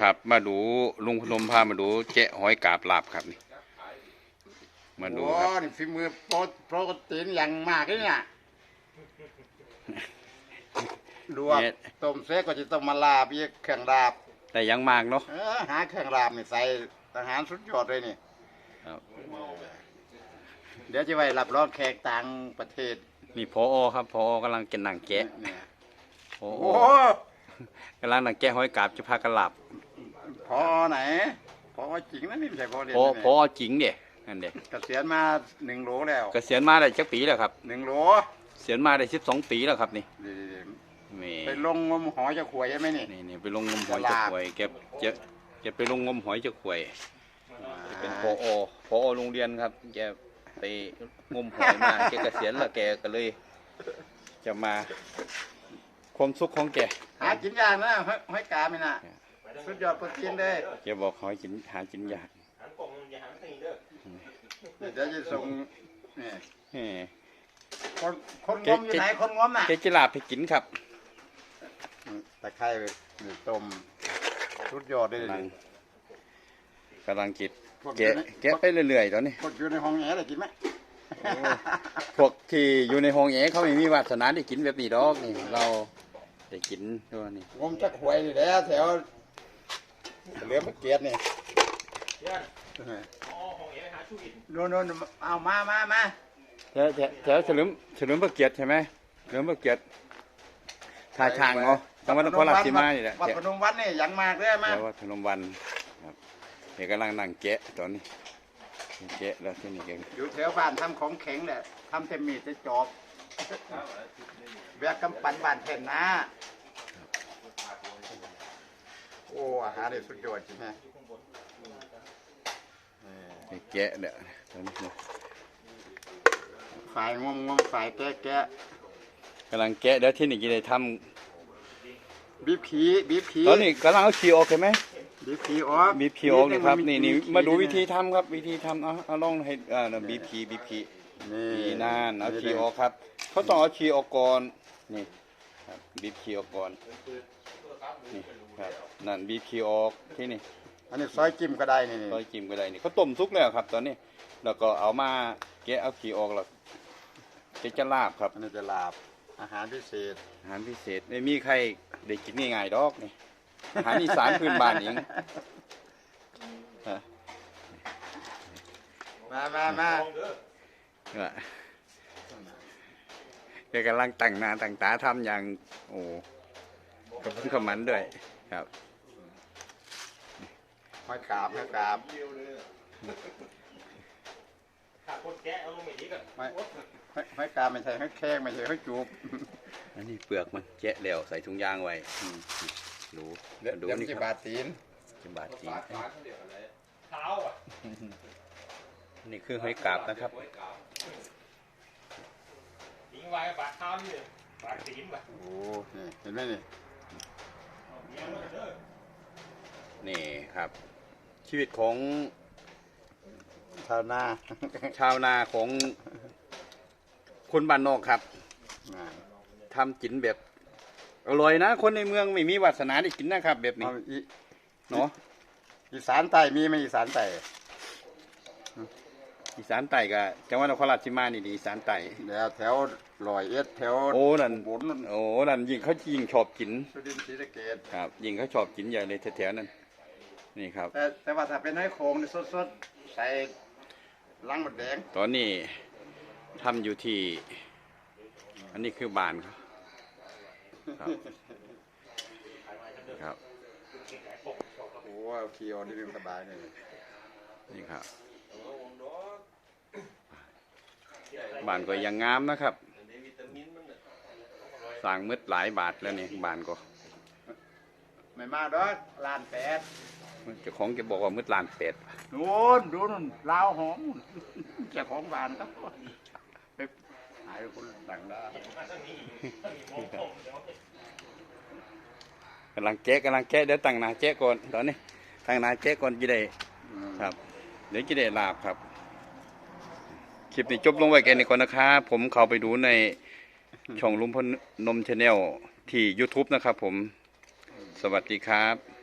ครับ มาดูลุงพนมพามาดูแกะหอยกาบลาบครับนี่ มาดูโอ้ครับนี่ฝีมือโปรโปรตีนอย่างมากเลยเนี่ยลวกเนี่ยต้มเสร็จก็จะต้องมาลาบอีกเครื่องลาบ แต่ยังมากเนาะเออหาเครื่องลาบนี่ใส่ทหารสุดยอดเลยนี่ ครับเดี๋ยวจะไว้รับรองแขกต่างประเทศนี่พอครับพอกำลังกินหนังแกะเนี่ยพอโอ้ กำลังหนังแกะหอยกาบจะพากันหลับพอไหนพอจริงนะนี่ไม่ใช่พอเรียนพอนะพอจริงเด็นั่นเด็เกษียณมาหนึ่งโหลแล้วเกษียณมาได้จักปีแล้วครับหนึ่งโหลเกษียณมาได้สิบสองปีแล้วครับนี่นี่นี่ไปลงงมหอยจะขวยใช่ไหมนี่นี่นี่ไปลงงมหอยตจะลาดขวยเก็บเจะจะไปลงงมหอยจะขวยเป็นพอพอโรงเรียนครับแกไปงมหอยมาแกเกษียณแล้วแกก็เลย จะมา ความสุขของแกหากินยากนะหอยหอยกาไม่น่ะสุดยอดโปรตีนเลยแกบอกหอยกินหากินยากเดี๋ยวจะส่งนี่แหมคนคนงเจ๊มอยู่ไหนคนงมน่ะแกจะลาบให้กินครับตะไคร้นี่ต้มสุดยอดเลยกำลังนี่กำลังกินพวกอแกะยู่ในแกะไปเรื่อยๆตอนนี้พวกอยู่ในห้องแอร์ได้กินไหมพวกที่อยู่ในห้องแอร์เขาไม่มีวาสนาได้กินแบบนี้ดอกนี่เรา ได้กินตัวนี้งมจักหวยนี่แหล้วแถวเหลือมะเกียดนี่โน่นโน่นเอามามามาแถวแถวแถวเฉลิมเฉลิมพระเกียรติใช่ไหมเฉลิมพระเกียรติท่าช้างเนาะจังหวัดนครราชสีมานี่แหละวัดแถวพนมวันนี่ยังมากเลยมาแถววัดพนมวันครับเด็กกำลังนั่งแกะตอนนี้แกะแล้วที่นี่แกอยู่แถวบ้านทำของแข็งแหละทำเต็มมีดจะจอบแบกกำปั้นบ้านแผ่นนะ โอ้อาหารนี่สุดยอดจริงไหมแกะเนี่ยตอนนี้นะฝ่ายงมงมฝ่ายแกะแกะกำลังแกะเดี๋ยวที่นี่จะได้ทบีบผีบีบผีำตอนนี้กำลังเอาขี้ออกเห็นไหมบีบผีออกบีบขี้ออกนี่ครับมันี่นี่ผีมาดูวิธีทำครับ วิธีทำเอาเอาลองให้อ่าน่ะบีบขี้บีบขี้นี่นี่นั่นเอาขี้ออกครับ เขาต้องเอาขี้ออกก่อนนี่ครับบีบขี้ออกก่อนนี่ครับ นั่นบีบขี้ออกที่นี่อันนี้ซอยจิ้มก็ได้นี่นี่ร้อยจิ้มก็ได้นี่เขาต้มสุกแล้วครับ ตอนนี้แล้วก็เอามาแกะเอาขี้ออกแล้วแกะจะลาบครับอันนี้จะลาบ อาหารพิเศษ อาหารพิเศษไม่มีใครได้กินง่ายๆดอกนี่อาหารอีสานพื้นบ้านเองฮะมามามาว่าแกกำลังตั้งหน้าตั้งตาทำอย่าง โอ้กระพุ้นขมันด้วยครับ หอยกราบหอยกราบหอยหอยหอยกราบไม่ใช่หอยแข้งไม่ใช่หอยจูบ อันนี้เปลือกมันแจะแล้วใส่ถุงยางไว้อืมดูเดี๋ยวดูเดี๋ยวนี่จะครับบาดตีนจะบาดจริงนี่คือหอยกาบนะครับ ทิ้งไว้บาดเท้านี่บาดตีนว่ะโอ้นี่เห็นไหมนี่นี่ครับ ชีวิตของชาวนาชาวนาของคนบ้านนอกครับอ่าทำกินแบบอร่อยนะ คนในเมืองไม่มีวาสนาได้กินนะครับ แบบนี้เอาอีเนาะอีสานใต้มีไหมอีสานใต้อีสานใต้ก็จังหวัดนครราชสีมานี่ดีอีสานใต้แล้วแถวลอยเอ็ดแถวโอ้นั่นบุญนั่นโอ้นั่นยิงเขายิงชอบกินสุรินทร์ศรีสะเกษครับ ยิงเขาชอบกินใหญ่เลยแถวๆนั้น นี่ครับ แต่แต่ว่าถ้าเป็นหอยโขงนี่สดๆใส่ลังหมดแดงตอนนี้ทำอยู่ที่ อันนี้คือบ้านเขาครับครับ โอ้เอาขี้ออกนี่เป็นสบายเลยนี่ครับบ้านก็ยังงามนะครับสร้างมืดหลายบาทแล้วนี่บ้านก็ ไม่มากดอกลานแปด เจ้าของแกบอกว่ามืดลานเป็ดนู่นดูนู่นลาวหอมเจ้าของบ้านครับไปหายคนต่างดาวกำลังแกะกำลังแกะเดี๋ยวตั้งหนาแกะก่อนตอนนี้ตั้งหนาแกะก่อนจะได้ครับ เดี๋ยวจะได้ลาบครับ คลิปนี้จบลงไว้แค่นี้ก่อนนะครับ ผมเข้าไปดูในช่องลุงพลนมชาแนลที่ YouTube นะครับผม สวัสดีครับ